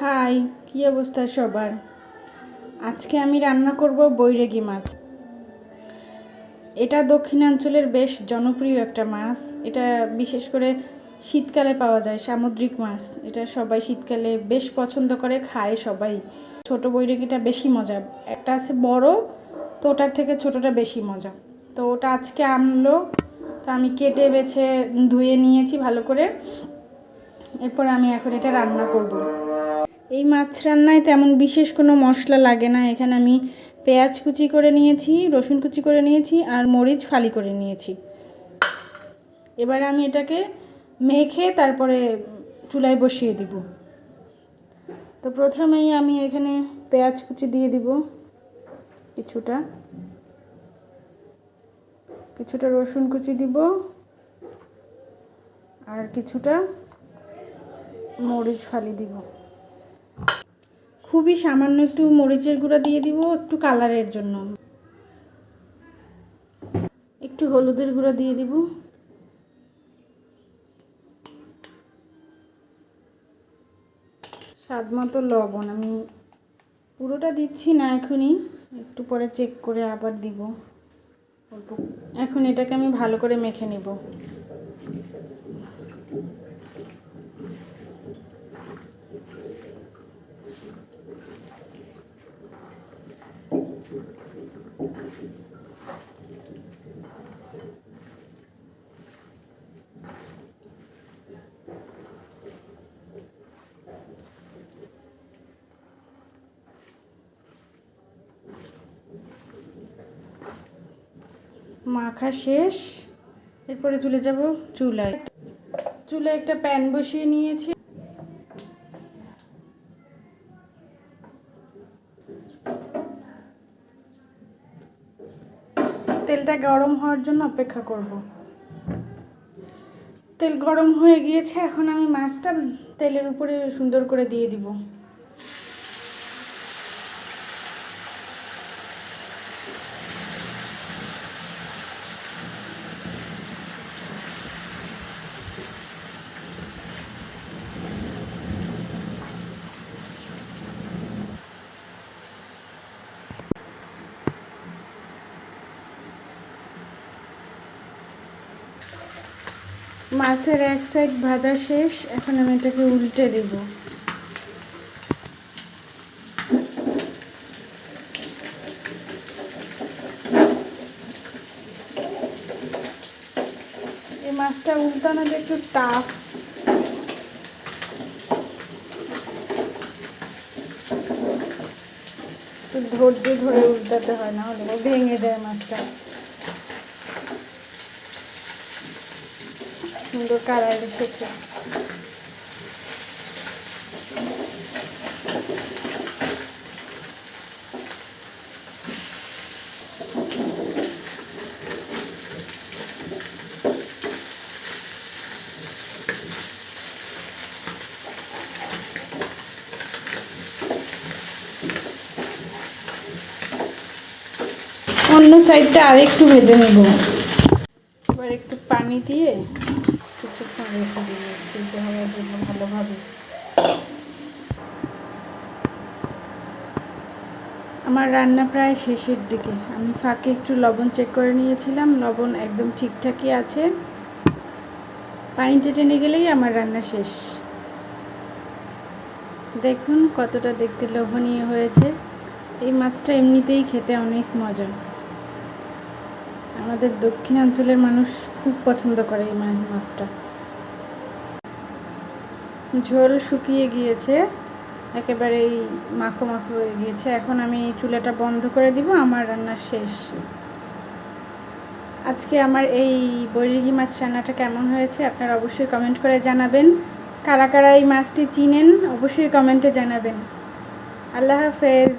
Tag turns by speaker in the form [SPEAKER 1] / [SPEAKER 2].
[SPEAKER 1] High, কী অবস্থা সবার? আজকে আমি রান্না করব বৈরাগী মাছ। এটা দক্ষিণাঞ্চলের বেশ জনপ্রিয় একটা মাছ। এটা বিশেষ করে শীতকালে পাওয়া যায়, সামুদ্রিক মাছ। এটা সবাই শীতকালে বেশ পছন্দ করে, খায় সবাই। ছোট বৈরাগীটা বেশি মজা। একটা আছে বড়, তো ওটার থেকে ছোটটা বেশি মজা। তো ওটা আজকে আনলো, তো আমি কেটে বেছে ধুয়ে নিয়েছি ভালো করে। এরপর আমি এখন এটা রান্না করব। এই মাছ রান্নায় তেমন বিশেষ কোনো মশলা লাগে না। এখানে আমি পেঁয়াজ কুচি করে নিয়েছি, রসুন কুচি করে নিয়েছি আর মরিচ ফালি করে নিয়েছি। এবার আমি এটাকে মেখে তারপরে চুলায় বসিয়ে দিব। তো প্রথমেই আমি এখানে পেঁয়াজ কুচি দিয়ে দিব কিছুটা। কিছুটা রসুন কুচি দিব আর কিছুটা মরিচ ফালি দিব। খুবই সামান্য একটু মরিচের গুঁড়া দিয়ে দিব, একটু কালারের জন্য। একটু হলুদের গুঁড়া দিয়ে দিব। স্বাদ মতো লবণ, আমি পুরোটা দিচ্ছি না এখনই, একটু পরে চেক করে আবার দিব। অল্প এখন এটাকে আমি ভালো করে মেখে নেব। মাখা শেষ। এরপরে চলে যাব চুলায়। চুলায় একটা প্যান বসিয়ে নিয়েছি। তেলটা গরম হওয়ার জন্য অপেক্ষা করব। তেল গরম হয়ে গিয়েছে, এখন আমি মাছটা তেলের উপরে সুন্দর করে দিয়ে দিব। মাছের এক সাইড ভাজা শেষ, এখন আমি এটাকে উল্টে দেব। এই মাছটা উল্টানোটা একটু টাফ ধৈর্য ধরে উল্টাতে হয়, না হলে ভেঙে যায় মাছটা। সুন্দর কালার এসেছে। অন্য সাইডটা আরেকটু ভেজে নেব। এবার একটু পানি দিয়ে রেখে সিদ্ধ হওয়ার জন্য ভালোভাবে আমার রান্না প্রায় শেষের দিকে। আমি ফাঁকে একটু লবণ চেক করে নিয়েছিলাম। লবণ একদম ঠিকঠাকই আছে। পানিটা টেনে গেলেই আমার রান্না শেষ। দেখুন কতটা দেখতে লোভনীয় হয়েছে। এই মাছটা এমনিতেই খেতে অনেক মজা। আমাদের দক্ষিণাঞ্চলের মানুষ খুব পছন্দ করে এই মাছটা। ঝোল শুকিয়ে গিয়েছে, একেবারেই মাখো মাখো হয়ে গিয়েছে। এখন আমি চুলাটা বন্ধ করে দিব, আমার রান্না শেষ। আজকে আমার এই বৈরিগি মাছ রান্নাটা কেমন হয়েছে আপনারা অবশ্যই কমেন্ট করে জানাবেন। কারা কারা এই মাছটি চিনেন, অবশ্যই কমেন্টে জানাবেন। আল্লাহ হাফেজ।